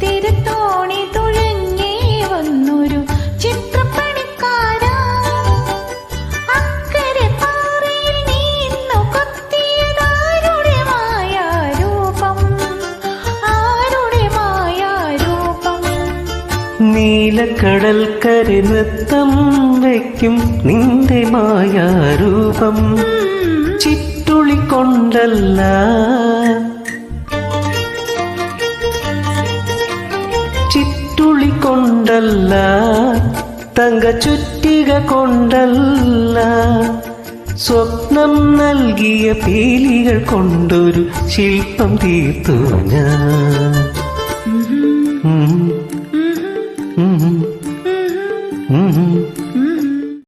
തിരുത്തോണി തുഴഞ്ഞേ വന്നൊരു അക്കരെ ആരുടെ മായാരൂപം നൃത്തം വയ്ക്കും നിന്റെ മായാരൂപം ചിട്ടുളി കൊണ്ടല്ല ചിറ്റുളി കൊണ്ടല്ല തങ്ക ചുറ്റിക കൊണ്ടല്ല സ്വപ്നം നൽകിയ പേലികൾ കൊണ്ടൊരു ശില്പം തീർത്തു ഞാൻ Mm-hmm. Mm-hmm. Mm-hmm. Mm-hmm.